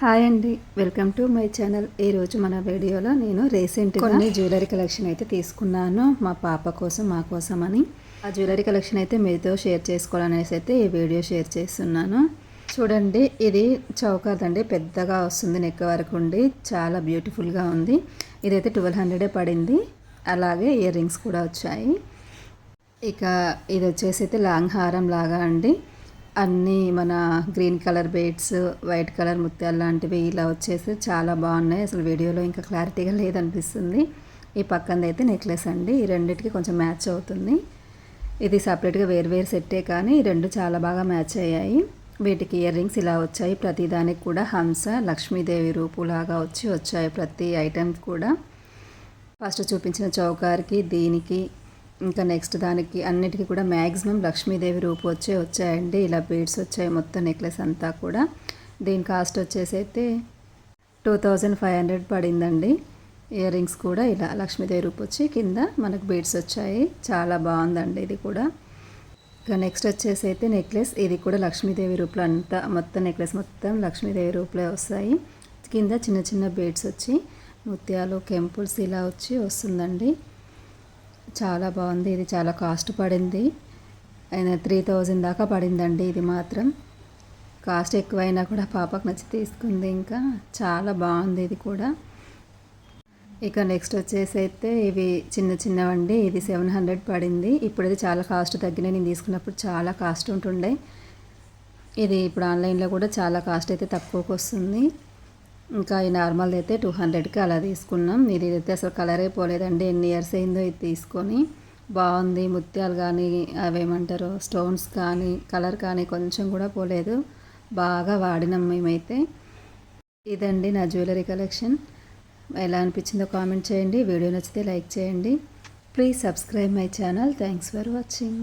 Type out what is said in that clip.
Hi అండి. Welcome to my channel. ఈరోజు మన వీడియోలో నేను రీసెంట్గా కొన్ని జ్యువెలరీ కలెక్షన్ అయితే తీసుకున్నాను. మా పాప కోసం మా కోసం అని ఆ జ్యువెలరీ కలెక్షన్ అయితే మీతో షేర్ చేసుకోవాలనేసి అయితే ఈ వీడియో షేర్ చేస్తున్నాను. చూడండి ఇది చౌకాదండి పెద్దగా వస్తుంది నెక్ వరకు ఉండి. చాలా బ్యూటిఫుల్గా ఉంది. ఇదైతే ట్వెల్వ్ హండ్రెడే పడింది. అలాగే ఇయర్ రింగ్స్ కూడా వచ్చాయి. ఇక ఇది వచ్చేసి అయితే లాంగ్ హారం లాగా అండి. అన్నీ మన green colour beads white colour ముత్యాలు లాంటివి ఇలా వచ్చేసి చాలా బాగున్నాయి. అసలు వీడియోలో ఇంకా క్లారిటీగా లేదనిపిస్తుంది. ఈ పక్కన అయితే నెక్లెస్ అండి. ఈ రెండింటికి కొంచెం మ్యాచ్ అవుతుంది. ఇది సపరేట్గా వేరు వేరు సెట్టే కానీ ఈ రెండు చాలా బాగా మ్యాచ్ అయ్యాయి. వీటికి ఇయర్ రింగ్స్ ఇలా వచ్చాయి. ప్రతిదానికి కూడా హంస లక్ష్మీదేవి రూపులాగా వచ్చి వచ్చాయి ప్రతి ఐటెం కూడా. ఫస్ట్ చూపించిన చౌకార్కి దీనికి ఇంకా నెక్స్ట్ దానికి అన్నిటికీ కూడా మ్యాక్సిమం లక్ష్మీదేవి రూపు వచ్చే వచ్చాయండి. ఇలా బీడ్స్ వచ్చాయి మొత్తం నెక్లెస్ అంతా కూడా. దీని కాస్ట్ వచ్చేసి అయితే టూ థౌజండ్ ఫైవ్ హండ్రెడ్ పడిందండి. ఇయర్ రింగ్స్ కూడా ఇలా లక్ష్మీదేవి రూపు వచ్చి కింద మనకు బీడ్స్ వచ్చాయి. చాలా బాగుందండి ఇది కూడా. ఇక నెక్స్ట్ వచ్చేసి అయితే నెక్లెస్. ఇది కూడా లక్ష్మీదేవి రూపులో అంతా మొత్తం నెక్లెస్ మొత్తం లక్ష్మీదేవి రూపులో వస్తాయి. కింద చిన్న చిన్న బీడ్స్ వచ్చి ముత్యాలు కెంపుల్స్ ఇలా వచ్చి వస్తుందండి. చాలా బాగుంది. ఇది చాలా కాస్ట్ పడింది. ఆయన త్రీ థౌజండ్ దాకా పడిందండి ఇది మాత్రం. కాస్ట్ ఎక్కువైనా కూడా పాపకు నచ్చి తీసుకుంది ఇంకా. చాలా బాగుంది ఇది కూడా. ఇక నెక్స్ట్ వచ్చేసి అయితే ఇవి చిన్న చిన్నవండి. ఇది సెవెన్ హండ్రెడ్ పడింది. ఇప్పుడు ఇది చాలా కాస్ట్ తగ్గినాయి. నేను తీసుకున్నప్పుడు చాలా కాస్ట్ ఉంటుండే. ఇది ఇప్పుడు ఆన్లైన్లో కూడా చాలా కాస్ట్ అయితే తక్కువకి వస్తుంది. ఇంకా ఈ నార్మల్ అయితే టూ హండ్రెడ్కి అలా తీసుకున్నాం. ఇది అయితే అసలు కలరే పోలేదండి. ఎన్ని ఇయర్స్ అయిందో ఇది తీసుకొని బాగుంది. ముత్యాలు కానీ అవేమంటారు స్టోన్స్ కానీ కలర్ కానీ కొంచెం కూడా పోలేదు. బాగా వాడినాం మేమైతే. ఇదండి నా జ్యువెలరీ కలెక్షన్. ఎలా అనిపించిందో కామెంట్ చేయండి. వీడియో నచ్చితే లైక్ చేయండి. Please subscribe my channel. Thanks for watching.